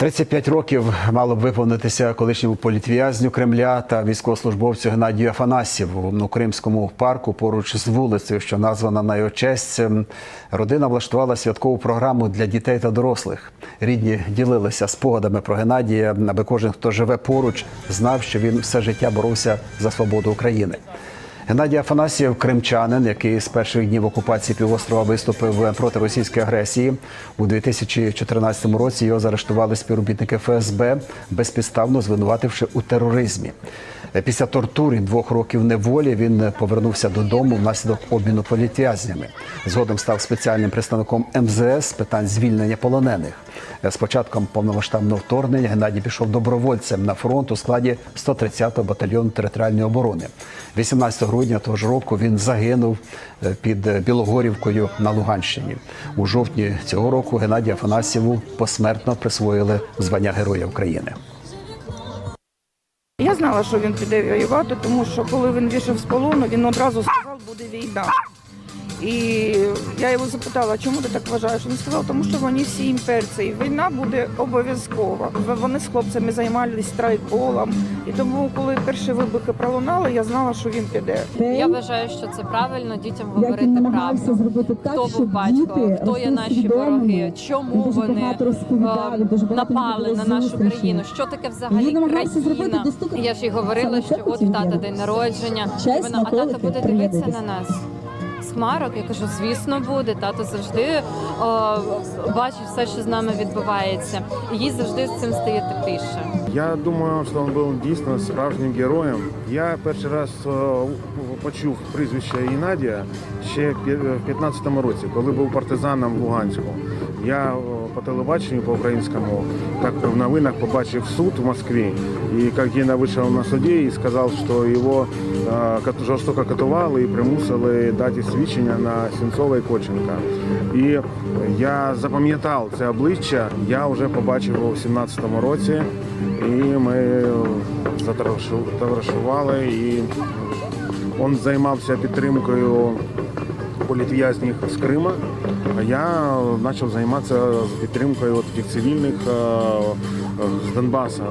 35 років мало б виповнитися колишньому політв'язню Кремля та військовослужбовцю Геннадію Афанасьєву у Кримському парку поруч з вулицею, що названа на його честь. Родина влаштувала святкову програму для дітей та дорослих. Рідні ділилися спогадами про Геннадія, аби кожен, хто живе поруч, знав, що він все життя боровся за свободу України. Геннадій Афанасьєв – кримчанин, який з перших днів окупації півострова виступив проти російської агресії. У 2014 році його заарештували співробітники ФСБ, безпідставно звинувативши у тероризмі. Після тортур і двох років неволі він повернувся додому внаслідок обміну політв'язнями. Згодом став спеціальним представником МЗС з питань звільнення полонених. З початком повномасштабного вторгнення Геннадій пішов добровольцем на фронт у складі 130-го батальйону територіальної оборони. 18 грудня того ж року він загинув е, під Білогорівкою на Луганщині. У жовтні цього року Геннадію Афанасьєву посмертно присвоїли звання Героя України. Я знала, що він піде воювати, тому що коли він вийшов з полону, він одразу сказав, буде війна. І я його запитала, чому ти так вважаєш? Він сказав, тому що вони всі імперці, і війна буде обов'язкова. Вони з хлопцями займалися страйкболом. І тому, коли перші вибухи пролунали, я знала, що він піде. Я вважаю, що це правильно дітям говорити правду. зробити так, Хто був батько, хто є наші вороги, чому вони е, напали на нашу країну, що таке взагалі країна. Я ж їй говорила, що от в тата день народження. Вона, а смаколики, буде дивитися на нас. Хмарок, я кажу, звісно, буде. Тато завжди о, бачить все, що з нами відбувається, і їй завжди з цим стає тепліше. Я думаю, що він був дійсно справжнім героєм. Я перший раз е, почув прізвище Геннадія ще в 15-му році, коли був партизаном в Луганську. Я е, по телебаченню по українському, так в новинах побачив суд в Москві. І як Гена вийшов на суді і сказав, що його е, жорстоко катували і примусили дати свідчення на Сенцова і Коченка. І я запам'ятав це обличчя. Я вже побачив його в 17-му році. І ми затоваришували, і він займався підтримкою політв'язнів з Крима, я почав займатися підтримкою таких цивільних е, з Донбасу.